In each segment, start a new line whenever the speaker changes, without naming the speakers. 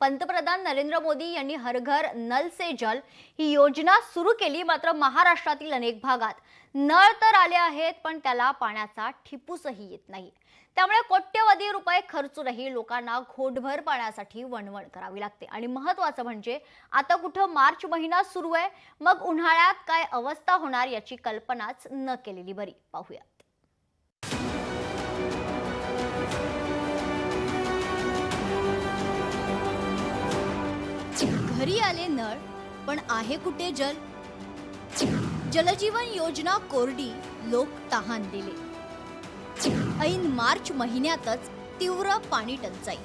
पंतप्रधान नरेंद्र मोदी यांनी हर घर नल से जल ही योजना सुरू केली मात्र महाराष्ट्रातील अनेक भागात नळ तर आले आहेत पण त्याला पाण्याचा ठिपूसही येत नाही. त्यामुळे कोट्यवधी रुपये खर्चूनही लोकांना घोटभर पाण्यासाठी वणवण करावी लागते. आणि महत्वाचं म्हणजे आता कुठं मार्च महिना सुरू आहे मग उन्हाळ्यात काय अवस्था होणार याची कल्पनाच न केलेली बरी. पाहूया. घरी आले नळ पण आहे कुठे जल? जलजीवन योजना कोरडी लोक तहान दिले. ऐन मार्च महिन्यातच तीव्र पाणी टंचाई.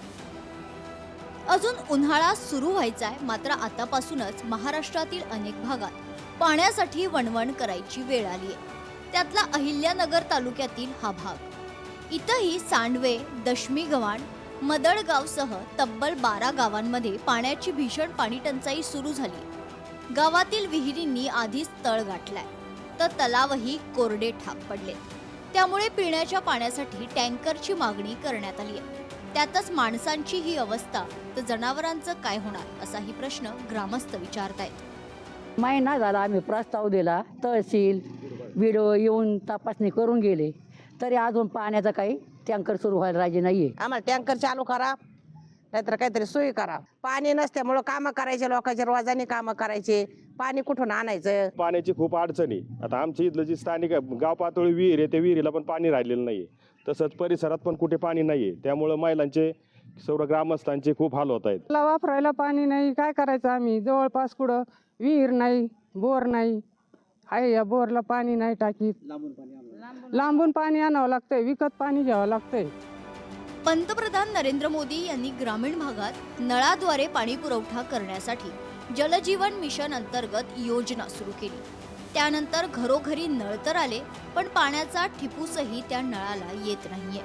अजून उन्हाळा सुरू व्हायचाय मात्र आतापासूनच महाराष्ट्रातील अनेक भागात पाण्यासाठी वणवण करायची वेळ आली आहे त्यातला अहिल्यानगर तालुक्यातील हा भाग. इथंही सांडवे दशमी गव्हाण मदडगावसह तब्बल बारा गावांमध्ये पाण्याची भीषण पाणी टंचाई सुरू झाली. गावातील विहिरींनी आधीच तळ गाठलाय. तर तलावही कोरडे ठाक पडले. त्यामुळे पिण्याच्या पाण्यासाठी टँकरची मागणी करण्यात आली आहे त्यातच माणसांची ही अवस्था तर जनावरांचं काय होणार असाही प्रश्न ग्रामस्थ विचारतायत.
महिना झाला आम्ही प्रस्ताव दिला तहसील विडो येऊन तपासणी करून गेले. तरी अजून पाण्याचा काही टँकर सुरू व्हायला राजी नाहीये.
आम्हाला टँकर चालू करा नाहीतर काहीतरी सोयी करा. पाणी नसल्यामुळं कामं करायचे लोकांचे रोजाने कामं करायचे. पाणी कुठून आणायचं?
पाण्याची खूप अडचणी आता आमच्या इथलं जी स्थानिक आहे, गाव पातळी विहीर आहे त्या विहिरीला पण पाणी राहिलेलं नाही तसंच परिसरात पण कुठे पाणी नाही आहे त्यामुळं महिलांचे सर्व ग्रामस्थांचे खूप हाल होत आहेत.
वापरायला पाणी नाही. काय करायचं आम्ही? जवळपास कुठं विहीर नाही बोर नाही. आहे या बोरला पाणी नाही टाकीत. लांबून पाणी आणावं लागतंय विकत पाणी घ्यावं लागतंय.
पंतप्रधान नरेंद्र मोदी यांनी ग्रामीण भागात नळाद्वारे पाणी पुरवठा करण्यासाठी जलजीवन मिशन अंतर्गत योजना सुरू केली. त्यानंतर घरोघरी नळ तर आले पण पाण्याचा ठिपूसही त्या नळाला येत नाहीये.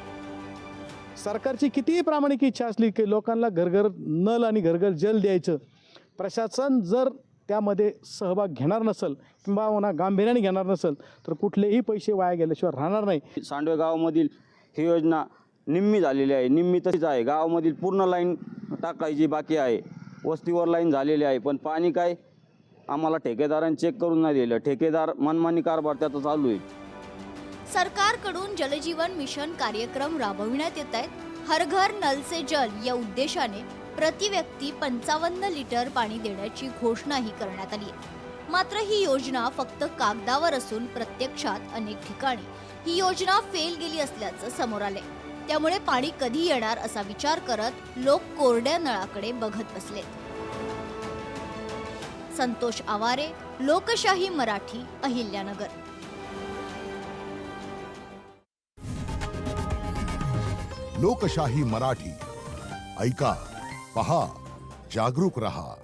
सरकारची कितीही प्रामाणिक इच्छा असली की लोकांना घरघर नल आणि घरघर जल द्यायचं. प्रशासन जर त्यामध्ये सहभाग घेणार नसेल किंवा गांभीर्याने घेणार नसेल तर कुठलेही पैसे वाया गेल्याशिवाय राहणार नाही.
सांडवे गावामधील ही योजना निम्मी झालेली आहे. निम्मी तशीच आहे. गावामधील पूर्ण लाईन टाकायची बाकी आहे. वस्तीवर लाईन झालेली आहे. पण पाणी काय? आम्हाला ठेकेदारांनी चेक करून नाही दिलं. ठेकेदार मनमानी कारभार त्याचा चालू आहे.
सरकारकडून जलजीवन मिशन कार्यक्रम राबविण्यात येत आहेत. हर घर नल से जल या उद्देशाने प्रति व्यक्ती पंचावन्न लिटर पाणी देण्याची घोषणाही करण्यात आली आहे. मात्र ही योजना फक्त कागदावर असून प्रत्यक्षात अनेक ठिकाणी ही योजना फेल गेली असल्याचं समोर आले त्यामुळे पाणी कधी येणार असा विचार करत लोक कोरड्या नळाकडे बघत बसलेत. संतोष आवारे लोकशाही मराठी अहिल्यानगर.
लोकशाही मराठी. ऐका. पहा जागरूक रहा.